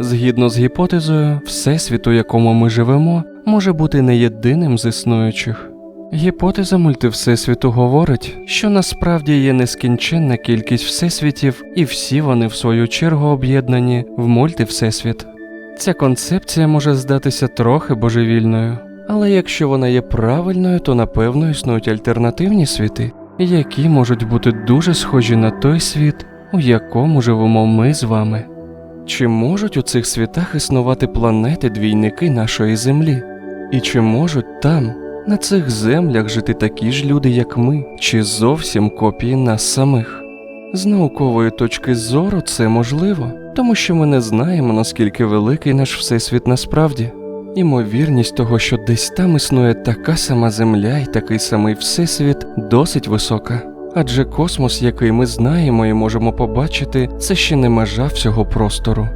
Згідно з гіпотезою, всесвіт, у якому ми живемо, може бути не єдиним з існуючих. Гіпотеза мультивсесвіту говорить, що насправді є нескінченна кількість всесвітів, і всі вони в свою чергу об'єднані в мультивсесвіт. Ця концепція може здатися трохи божевільною, але якщо вона є правильною, то напевно існують альтернативні світи, які можуть бути дуже схожі на той світ, у якому живемо ми з вами. Чи можуть у цих світах існувати планети двійники нашої Землі? І чи можуть там, на цих землях, жити такі ж люди, як ми, чи зовсім копії нас самих? З наукової точки зору це можливо, тому що ми не знаємо, наскільки великий наш всесвіт насправді. Імовірність того, що десь там існує така сама Земля і такий самий всесвіт, досить висока. Адже космос, який ми знаємо і можемо побачити, це ще не межа всього простору.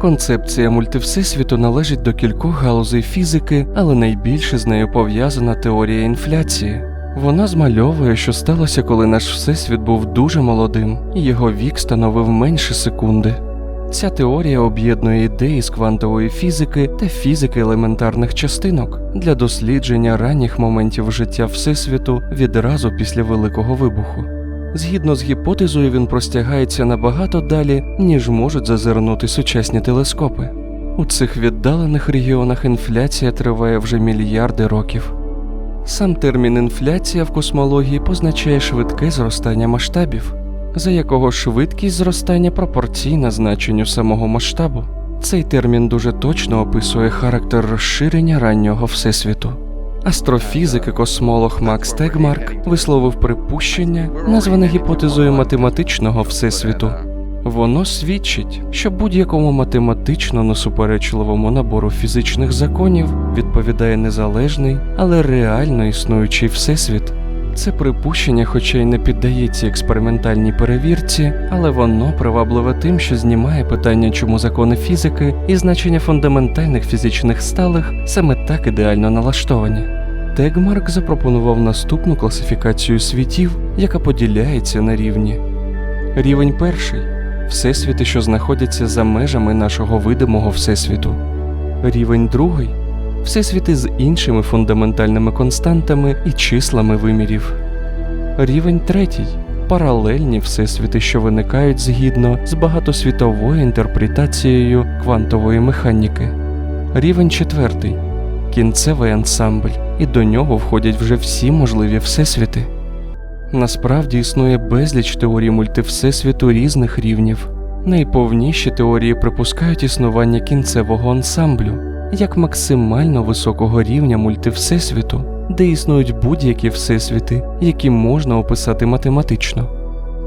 Концепція мультивсесвіту належить до кількох галузей фізики, але найбільше з нею пов'язана теорія інфляції. Вона змальовує, що сталося, коли наш всесвіт був дуже молодим, і його вік становив менше секунди. Ця теорія об'єднує ідеї з квантової фізики та фізики елементарних частинок для дослідження ранніх моментів життя Всесвіту відразу після Великого вибуху. Згідно з гіпотезою, він простягається набагато далі, ніж можуть зазирнути сучасні телескопи. У цих віддалених регіонах інфляція триває вже мільярди років. Сам термін інфляція в космології позначає швидке зростання масштабів, за якого швидкість зростання пропорційна значенню самого масштабу. Цей термін дуже точно описує характер розширення раннього всесвіту. Астрофізик і космолог Макс Тегмарк висловив припущення, назване гіпотезою математичного всесвіту. Воно свідчить, що будь-якому математично несуперечливому набору фізичних законів відповідає незалежний, але реально існуючий всесвіт. Це припущення, хоча й не піддається експериментальній перевірці, але воно привабливе тим, що знімає питання, чому закони фізики і значення фундаментальних фізичних сталих саме так ідеально налаштовані. Тегмарк запропонував наступну класифікацію світів, яка поділяється на рівні. Рівень перший всесвіти, що знаходяться за межами нашого видимого всесвіту. Рівень другий всесвіти з іншими фундаментальними константами і числами вимірів. Рівень третій паралельні всесвіти, що виникають згідно з багатосвітовою інтерпретацією квантової механіки. Рівень четвертий кінцевий ансамбль, і до нього входять вже всі можливі всесвіти. Насправді існує безліч теорій мультивсесвіту різних рівнів. Найповніші теорії припускають існування кінцевого ансамблю як максимально високого рівня мультивсесвіту, де існують будь-які всесвіти, які можна описати математично.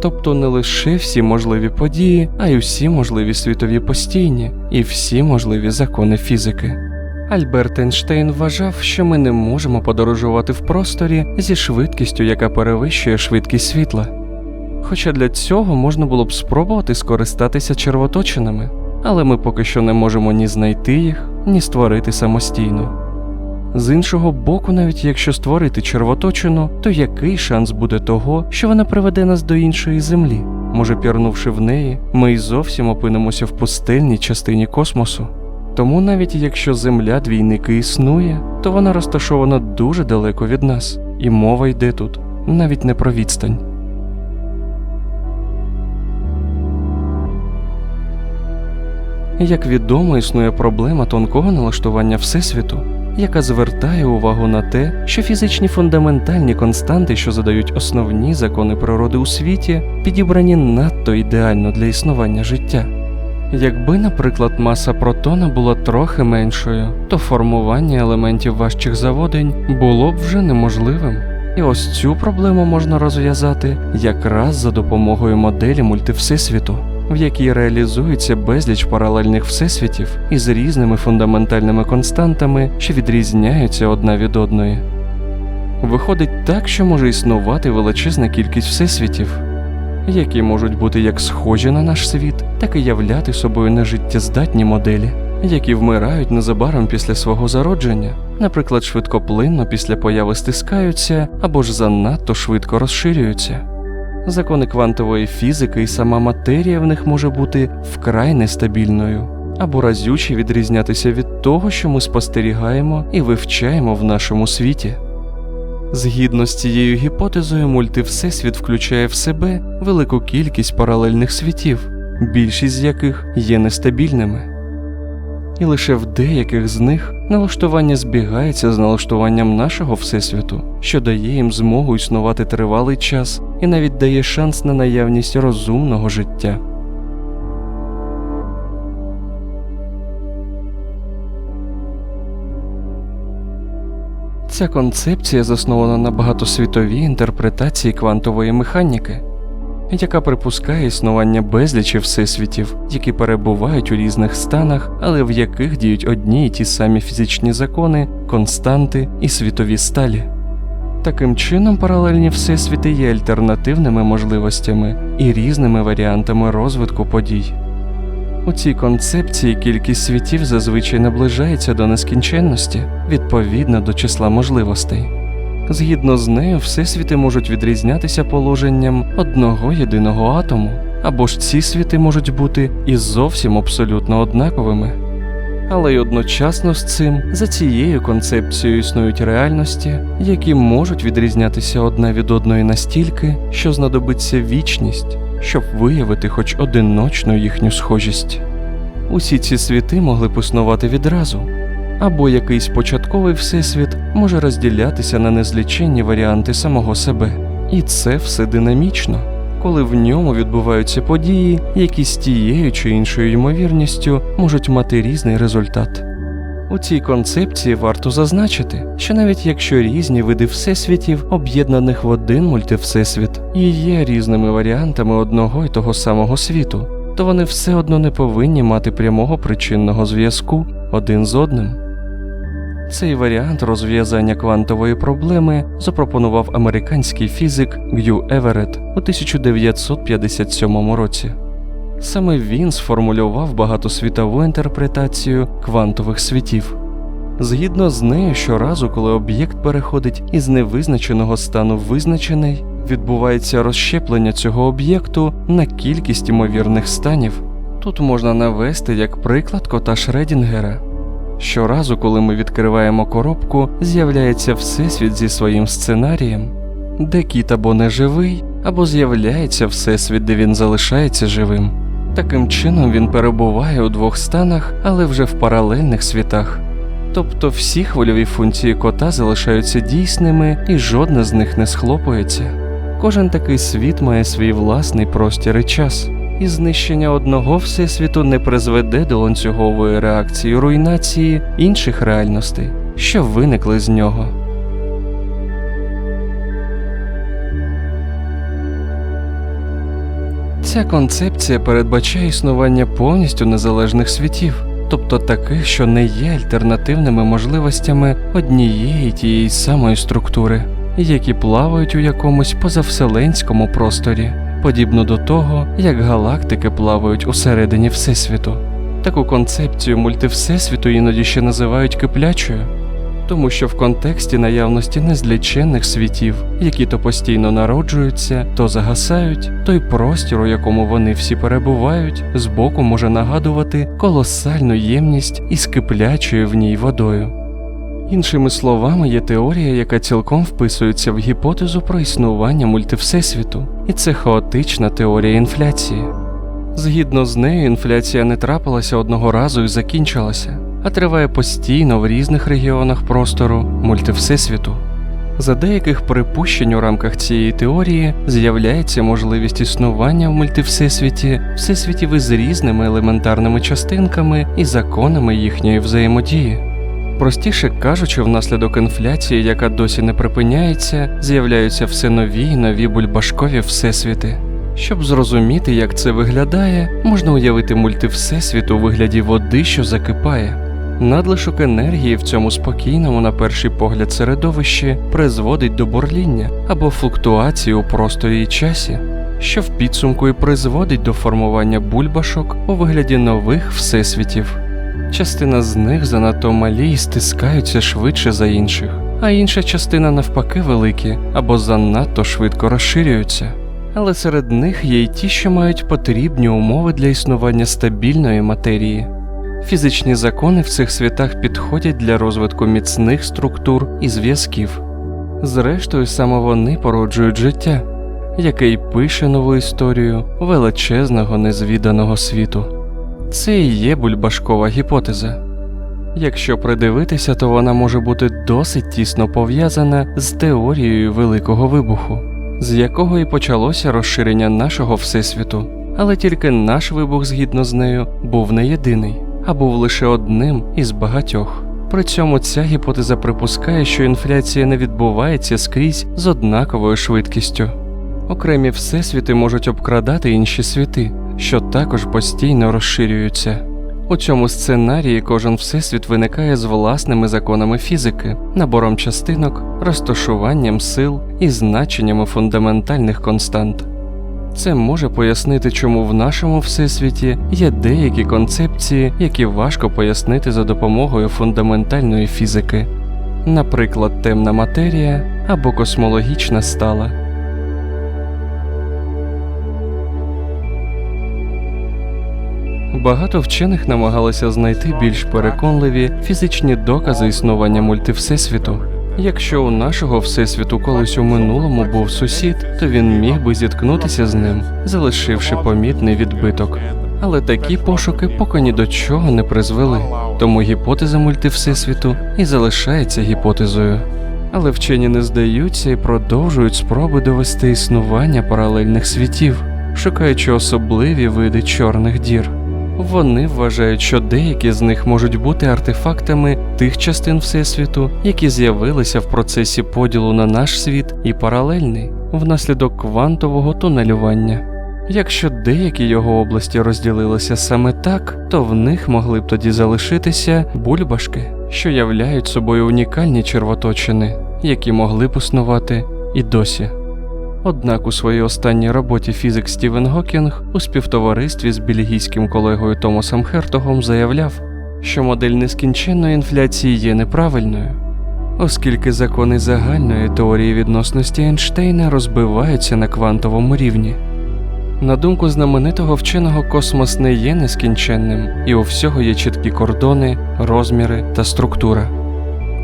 Тобто не лише всі можливі події, а й усі можливі світові постійні і всі можливі закони фізики. Альберт Ейнштейн вважав, що ми не можемо подорожувати в просторі зі швидкістю, яка перевищує швидкість світла. Хоча для цього можна було б спробувати скористатися червоточинами, але ми поки що не можемо ні знайти їх, ні створити самостійно. З іншого боку, навіть якщо створити червоточину, то який шанс буде того, що вона приведе нас до іншої землі? Може, пірнувши в неї, ми й зовсім опинимося в пустельній частині космосу. Тому навіть якщо земля двійники існує, то вона розташована дуже далеко від нас, і мова йде тут навіть не про відстань. Як відомо, існує проблема тонкого налаштування Всесвіту, яка звертає увагу на те, що фізичні фундаментальні константи, що задають основні закони природи у світі, підібрані надто ідеально для існування життя. Якби, наприклад, маса протона була трохи меншою, то формування елементів важчих заводень було б вже неможливим. І ось цю проблему можна розв'язати якраз за допомогою моделі мультивсесвіту, в якій реалізується безліч паралельних всесвітів із різними фундаментальними константами, що відрізняються одна від одної. Виходить так, що може існувати величезна кількість всесвітів, які можуть бути як схожі на наш світ, так і являти собою нежиттєздатні моделі, які вмирають незабаром після свого зародження, наприклад, швидкоплинно після появи стискаються або ж занадто швидко розширюються. Закони квантової фізики і сама матерія в них може бути вкрай нестабільною, або разюче відрізнятися від того, що ми спостерігаємо і вивчаємо в нашому світі. Згідно з цією гіпотезою, мультивсесвіт включає в себе велику кількість паралельних світів, більшість з яких є нестабільними. І лише в деяких з них налаштування збігається з налаштуванням нашого Всесвіту, що дає їм змогу існувати тривалий час і навіть дає шанс на наявність розумного життя. Ця концепція заснована на багатосвітовій інтерпретації квантової механіки, яка припускає існування безлічі всесвітів, які перебувають у різних станах, але в яких діють одні й ті самі фізичні закони, константи і світові сталі. Таким чином, паралельні всесвіти є альтернативними можливостями і різними варіантами розвитку подій. У цій концепції кількість світів зазвичай наближається до нескінченності відповідно до числа можливостей. Згідно з нею, всесвіти можуть відрізнятися положенням одного єдиного атому, або ж ці світи можуть бути і зовсім абсолютно однаковими. Але й одночасно з цим за цією концепцією існують реальності, які можуть відрізнятися одна від одної настільки, що знадобиться вічність, щоб виявити хоч одиночну їхню схожість. Усі ці світи могли б існувати відразу, або якийсь початковий всесвіт може розділятися на незліченні варіанти самого себе, і це все динамічно, коли в ньому відбуваються події, які з тією чи іншою ймовірністю можуть мати різний результат. У цій концепції варто зазначити, що навіть якщо різні види всесвітів, об'єднаних в один мультивсесвіт, і є різними варіантами одного й того самого світу, то вони все одно не повинні мати прямого причинного зв'язку один з одним. Цей варіант розв'язання квантової проблеми запропонував американський фізик Г'ю Еверетт у 1957 році. Саме він сформулював багатосвітову інтерпретацію квантових світів. Згідно з нею, щоразу, коли об'єкт переходить із невизначеного стану в визначений, відбувається розщеплення цього об'єкту на кількість ймовірних станів. Тут можна навести як приклад кота Шредінгера. Щоразу, коли ми відкриваємо коробку, з'являється всесвіт зі своїм сценарієм, де кіт або не живий, або з'являється всесвіт, де він залишається живим. Таким чином він перебуває у двох станах, але вже в паралельних світах. Тобто всі хвильові функції кота залишаються дійсними і жодна з них не схлопується. Кожен такий світ має свій власний простір і час, і знищення одного всесвіту не призведе до ланцюгової реакції руйнації інших реальностей, що виникли з нього. Ця концепція передбачає існування повністю незалежних світів, тобто таких, що не є альтернативними можливостями однієї тієї самої структури, які плавають у якомусь позавселенському просторі, подібно до того, як галактики плавають усередині Всесвіту. Таку концепцію мультивсесвіту іноді ще називають киплячою тому що в контексті наявності незліченних світів, які то постійно народжуються, то загасають, той простір, у якому вони всі перебувають, збоку може нагадувати колосальну ємність із киплячою в ній водою. Іншими словами, є теорія, яка цілком вписується в гіпотезу про існування мультивсесвіту, і це хаотична теорія інфляції. Згідно з нею, інфляція не трапилася одного разу і закінчилася а триває постійно в різних регіонах простору мультивсесвіту. За деяких припущень у рамках цієї теорії з'являється можливість існування в мультивсесвіті всесвітів із різними елементарними частинками і законами їхньої взаємодії. Простіше кажучи, внаслідок інфляції, яка досі не припиняється, з'являються все нові й нові бульбашкові всесвіти. Щоб зрозуміти, як це виглядає, можна уявити мультивсесвіт у вигляді води, що закипає. Надлишок енергії в цьому спокійному, на перший погляд, середовищі призводить до бурління або флуктуації у просторі і часі, що в підсумку і призводить до формування бульбашок у вигляді нових всесвітів. Частина з них занадто малі і стискаються швидше за інших, а інша частина навпаки великі або занадто швидко розширюються. Але серед них є й ті, що мають потрібні умови для існування стабільної матерії. Фізичні закони в цих світах підходять для розвитку міцних структур і зв'язків. Зрештою, саме вони породжують життя, яке й пише нову історію величезного незвіданого світу. Це і є бульбашкова гіпотеза. Якщо придивитися, то вона може бути досить тісно пов'язана з теорією Великого вибуху, з якого і почалося розширення нашого Всесвіту. Але тільки наш вибух, згідно з нею, був не єдиний, а був лише одним із багатьох. При цьому ця гіпотеза припускає, що інфляція не відбувається скрізь з однаковою швидкістю. Окремі всесвіти можуть обкрадати інші світи, що також постійно розширюються. У цьому сценарії кожен всесвіт виникає з власними законами фізики, набором частинок, розташуванням сил і значеннями фундаментальних констант. Це може пояснити, чому в нашому всесвіті є деякі концепції, які важко пояснити за допомогою фундаментальної фізики, наприклад, темна матерія або космологічна стала. Багато вчених намагалися знайти більш переконливі фізичні докази існування мультивсесвіту. Якщо у нашого всесвіту колись у минулому був сусід, то він міг би зіткнутися з ним, залишивши помітний відбиток. Але такі пошуки поки ні до чого не призвели, тому гіпотеза мультивсесвіту і залишається гіпотезою. Але вчені не здаються і продовжують спроби довести існування паралельних світів, шукаючи особливі види чорних дір. Вони вважають, що деякі з них можуть бути артефактами тих частин Всесвіту, які з'явилися в процесі поділу на наш світ і паралельний внаслідок квантового тунелювання. Якщо деякі його області розділилися саме так, то в них могли б тоді залишитися бульбашки, що являють собою унікальні червоточини, які могли б існувати і досі. Однак у своїй останній роботі фізик Стівен Гокінг у співтоваристві з бельгійським колегою Томасом Хертогом заявляв, що модель нескінченної інфляції є неправильною, оскільки закони загальної теорії відносності Ейнштейна розбиваються на квантовому рівні. На думку знаменитого вченого, космос не є нескінченним, і у всього є чіткі кордони, розміри та структура.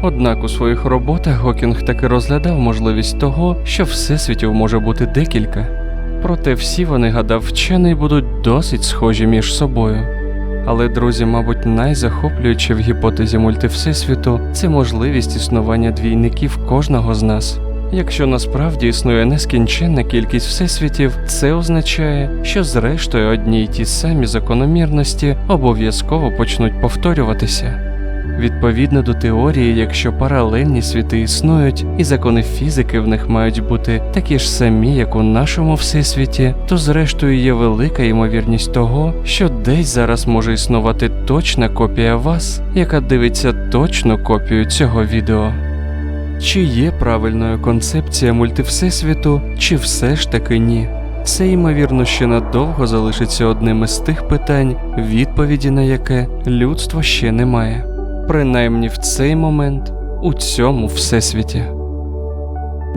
Однак у своїх роботах Гокінг таки розглядав можливість того, що всесвітів може бути декілька. Проте всі вони, гадав, вчений будуть досить схожі між собою. Але, друзі, мабуть, найзахоплююче в гіпотезі мультивсесвіту це можливість існування двійників кожного з нас. Якщо насправді існує нескінченна кількість всесвітів, це означає, що зрештою одні й ті самі закономірності обов'язково почнуть повторюватися. Відповідно до теорії, якщо паралельні світи існують, і закони фізики в них мають бути такі ж самі, як у нашому всесвіті, то зрештою є велика ймовірність того, що десь зараз може існувати точна копія вас, яка дивиться точну копію цього відео. Чи є правильною концепція мультивсесвіту, чи все ж таки ні? Це, ймовірно, ще надовго залишиться одним із тих питань, відповіді на яке людство ще не має принаймні в цей момент у цьому всесвіті.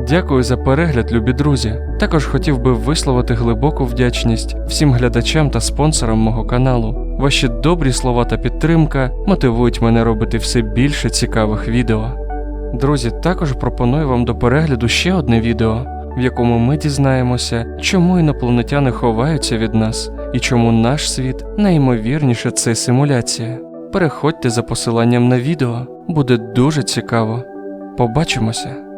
Дякую за перегляд, любі друзі. Також хотів би висловити глибоку вдячність всім глядачам та спонсорам мого каналу. Ваші добрі слова та підтримка мотивують мене робити все більше цікавих відео. Друзі, також пропоную вам до перегляду ще одне відео, в якому ми дізнаємося, чому інопланетяни ховаються від нас і чому наш світ найімовірніше це симуляція. Переходьте за посиланням на відео, буде дуже цікаво. Побачимося!